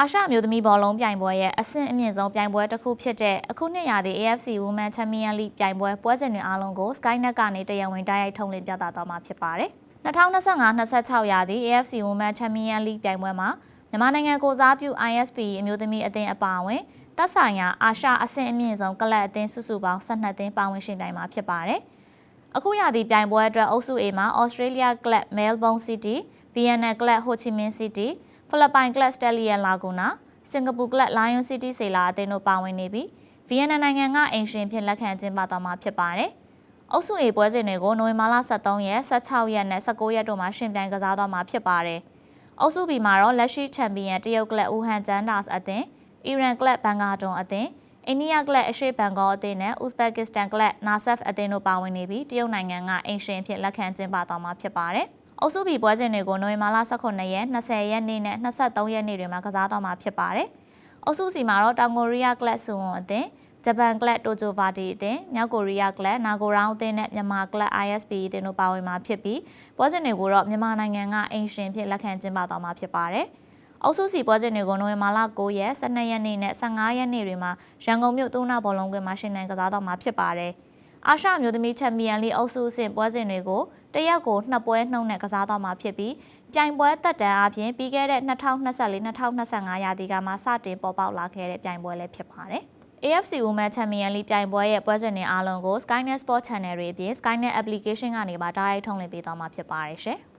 အာရှအမျိုးသမီးဘောလုံးပြိုင်ပွဲရဲ့အဆင့်အမြင့်ဆုံးပြိုင်ပွဲတစ်ခုဖြစ်တဲ့အခုနှစ်ရာသီ AFC Women Champion League ပြိုင်ပွဲပွဲစဉ်တွေအားလုံးကို Skynet ကနေတရားဝင်တိုက်ရိုက်ထုတ်လွှင့်ပြသသွားမှာဖြစ်ပါတယ်။2025-26ရာသီ AFC Women Champion League ပြိုင်ပွဲမှာမြန်မာနိုင်ငံကိုစားပြု ISP အမျိုးသမီးအသင်းအပါအဝင်သက်ဆိုင်ရာအာရှအဆင့်အမြင့်ဆုံးကလပ်အသင်းစုစုပေါင်း12သင်းပါဝင်ရှင်ပြိုင်မှာဖြစ်ပါတယ်။အခုရာသီပြိုင်ပွဲအတွက်အုပ်စု A မှာ Australia Club Melbourne City, Vienna Club Ho Chi Minh City, ဖိလစ်ပိုင် Club Stallion Laguna, စင်ကာပူ Club Lion City စေလာအသင်းတို့ပါဝင်နေပြီး Vienna နိုင်ငံကအိမ်ရှင်ဖြစ်လက်ခံကျင်းပသွားမှာဖြစ်ပါတယ်။အုပ်စု A ပွဲစဉ်တွေကိုနိုဝင်ဘာလ23ရက်၊16ရက်နဲ့19ရက်တို့မှာရှင်ပြိုင်ကစားသွားမှာဖြစ်ပါတယ်။အုပ်စု B မှာတော့လက်ရှိချန်ပီယံတရုတ်ကလပ်ဦးဟန်ဂျန်ဒါစ်အသင်း၊အီရန်ကလပ်ဘန်ဂါတွန်အသင်း၊အိန္ဒိယကလပ်အရှေ့ဘန်ဂေါအသင်းနဲ့ဥဇဘက်ကစ္စတန်ကလပ်နာဆက်အသင်းတို့ပါဝင်နေပြီးတရုတ်နိုင်ငံကအိမ်ရှင်ဖြစ်လက်ခံကျင်းပသွားမှာဖြစ်ပါတယ်။ အုပ်စု B ပွဲစဉ်တွေကိုနိုဝင်ဘာလ18ရက်၊20ရက်နေ့နဲ့23ရက်နေ့တွေမှာကစားသွားမှာဖြစ်ပါတယ်။အုပ်စု C မှာတော့တောင်ကိုရီးယားကလပ်ဆွန်အသင်းဂျပန်ကလပ်တိုဂျိုဗာတီအသင်းမြောက်ကိုရီးယားကလပ်နာဂိုရောင်းအသင်းနဲ့မြန်မာကလပ် ISP အသင်းတို့ပါဝင်မှာဖြစ်ပြီးပွဲစဉ်တွေကိုတော့မြန်မာနိုင်ငံကအိမ်ရှင်ဖြစ်လက်ခံကျင်းပသွားမှာဖြစ်ပါတယ်။အုပ်စုစီပွဲစဉ်တွေကိုနိုဝင်ဘာလ9ရက်12ရက်နေ့နဲ့15ရက်နေ့တွေမှာရန်ကုန်မြို့သုံးနာဘောလုံးကွင်းမှာရှင်နိုင်ကစားတော့မှာဖြစ်ပါတယ်။ အာရှမျိုးသမီးချန်ပီယံလိအုပ်စုအဆင့်ပွဲစဉ်တွေကိုတရက်ကိုနှစ်ပွဲနှုတ်နဲ့ကစားတော့မှာဖြစ်ပြီးပြိုင်ပွဲတက်တန်းအပြင်ပြီးခဲ့တဲ့2024-2025ရာသီကမှစတင်ပေါ်ပေါက်လာခဲ့တဲ့ပြိုင်ပွဲလည်းဖြစ်ပါတယ်။ AFC Women Champion League ပြိုင်ပွဲရဲ့ပွဲစဉ်တွေအားလုံးကို Skynet Sport Channel တွေအပြင် Skynet application ကနေပါတိုက်ရိုက်ထုတ်လွှင့်ပေးသွားမှာဖြစ်ပါတယ်ရှင်။